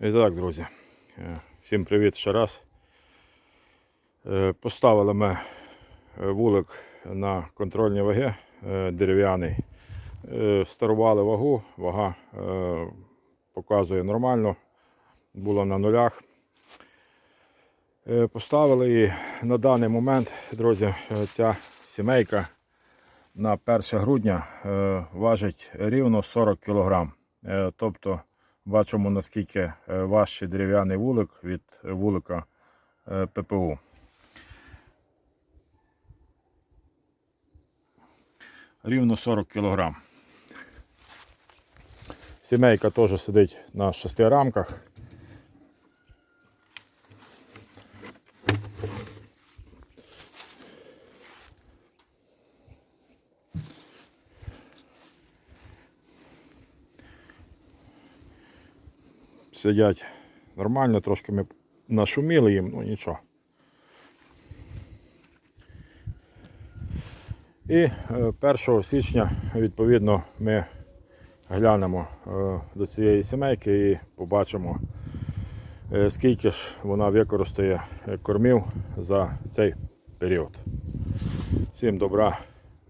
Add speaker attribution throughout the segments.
Speaker 1: І так, друзі, е, всім привіт ще раз. Е, Поставили ми вулик на контрольні ваги е, дерев'яний. Старували вагу, вага показує нормально, була на нулях. Поставили і на даний момент, друзі, ця сімейка на 1 грудня важить рівно 40 кг. Тобто бачимо наскільки е, важчий дерев'яний вулик від вулика е, ППУ. Рівно 40 кг. Сімейка теж сидить на шести рамках. Сидять нормально, трошки ми нашуміли їм, ну нічого. І е, 1 січня, відповідно, ми глянемо е, до цієї сімейки і побачимо, е, скільки ж вона використає е, кормів за цей період. Всім добра,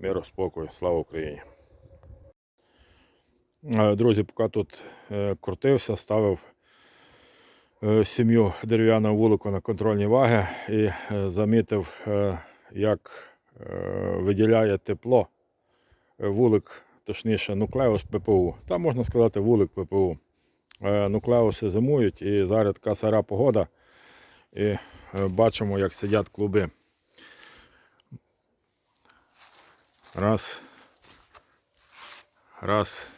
Speaker 1: миру, спокою, слава Україні! Е, Друзі, поки тут е, крутився, ставив е, сім'ю дерев'яного вулику на контрольні ваги і е, замітив, е, як е, виділяє тепло е, вулик, точніше, нуклеус ППУ. Там можна сказати вулик ППУ. Е, Нуклеуси зимують і зараз така сира погода. І е, бачимо, як сидять клуби. Раз. Раз.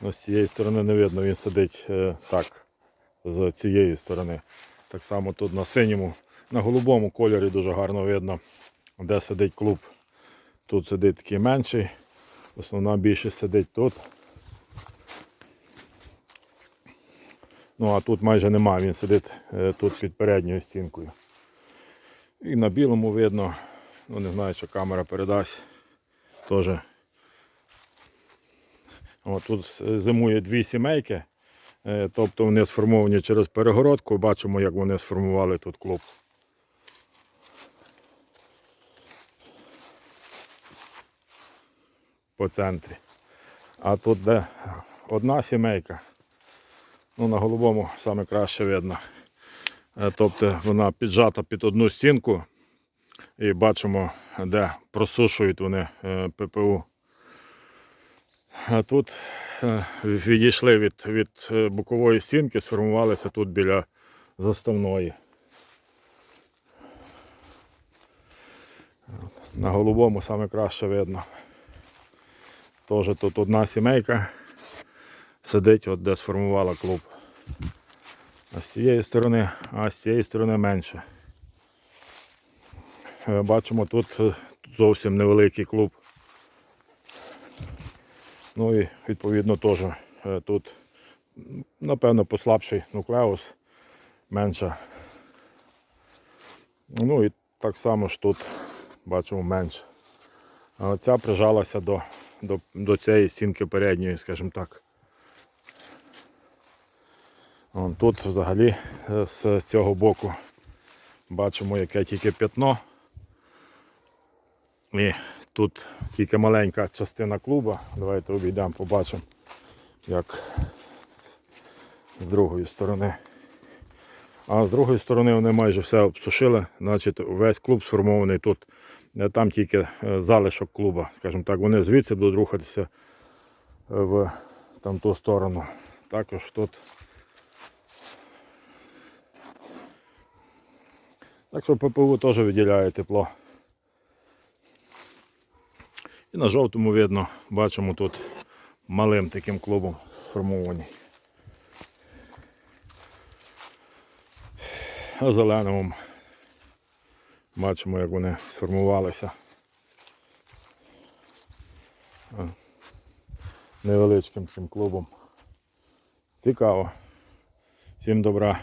Speaker 1: Ну, з цієї сторони не видно, він сидить е, так, з цієї сторони. Так само тут на синьому, на голубому кольорі дуже гарно видно, де сидить клуб. Тут сидить такий менший, основна більшість сидить тут. Ну а тут майже немає, він сидить е, тут під передньою стінкою. І на білому видно, ну не знаю, що камера передасть. Теж О, тут е, зимує дві сімейки, е, тобто вони сформовані через перегородку. Бачимо, як вони сформували тут клуб. По центрі. А тут де одна сімейка. Ну, на голубому саме краще видно. Е, Тобто вона піджата під одну стінку. І бачимо, де просушують вони ППУ. А тут е, відійшли від, від е, бокової стінки, сформувалися тут біля заставної. На голубому саме краще видно. Теж тут одна сімейка сидить, от де сформувала клуб. А з цієї сторони, а з цієї сторони менше. Е, Бачимо, тут зовсім невеликий клуб. Ну і відповідно теж е, тут, напевно, послабший нуклеус, менша. Ну і так само ж тут бачимо менше. А оця прижалася до, до, до цієї стінки передньої, скажімо так. Тут взагалі е, з цього боку бачимо, яке тільки п'ятно. І тут тільки маленька частина клуба. Давайте обійдемо, побачимо, як з другої сторони. А з другої сторони вони майже все обсушили, значить весь клуб сформований тут. Е, Там тільки е, залишок клуба, скажімо так, вони звідси будуть рухатися е, в там ту сторону. Також тут. Так що ППУ теж виділяє тепло. І на жовтому видно, бачимо тут малим таким клубом сформований. А зеленому бачимо, як вони сформувалися. Невеличким таким клубом. Цікаво. Всім добра.